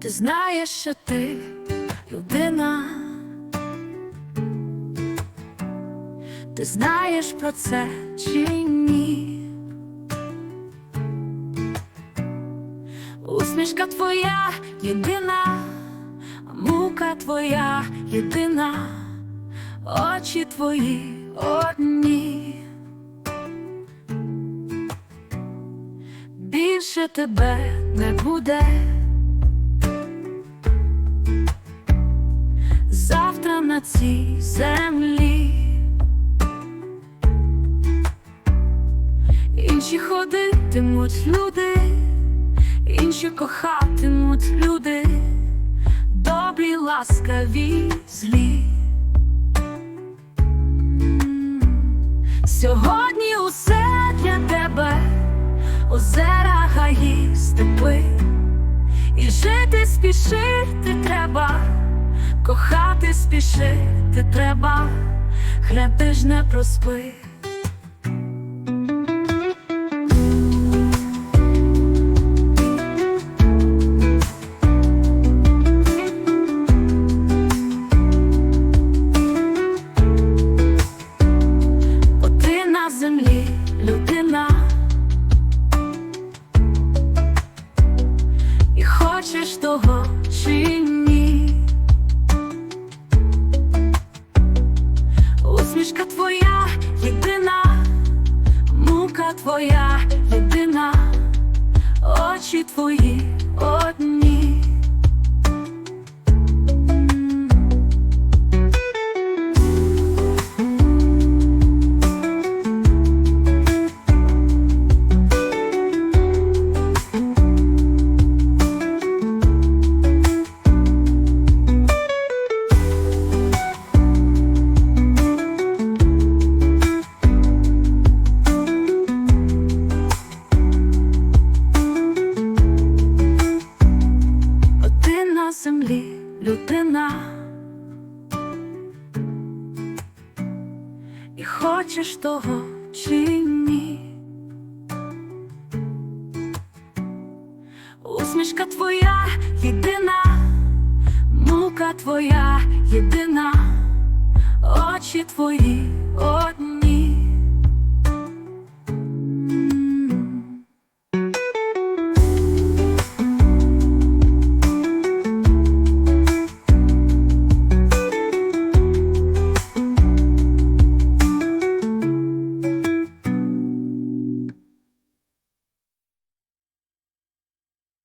Ти знаєш, що ти людина. Ти знаєш про це чи ні? Усмішка твоя єдина, а мука твоя єдина, очі твої одні. Більше тебе не буде. Цій землі. Інші ходитимуть люди, інші кохатимуть люди, добрі, ласкаві, злі. Сьогодні усе для тебе, озера, гаї, степи, і жити спішити треба, кохати спішити треба, хлеб ти ж не проспи. Твоя єдина, очі твої хочеш того чи ні. Усмішка твоя єдина, мука твоя єдина, очі твої одні.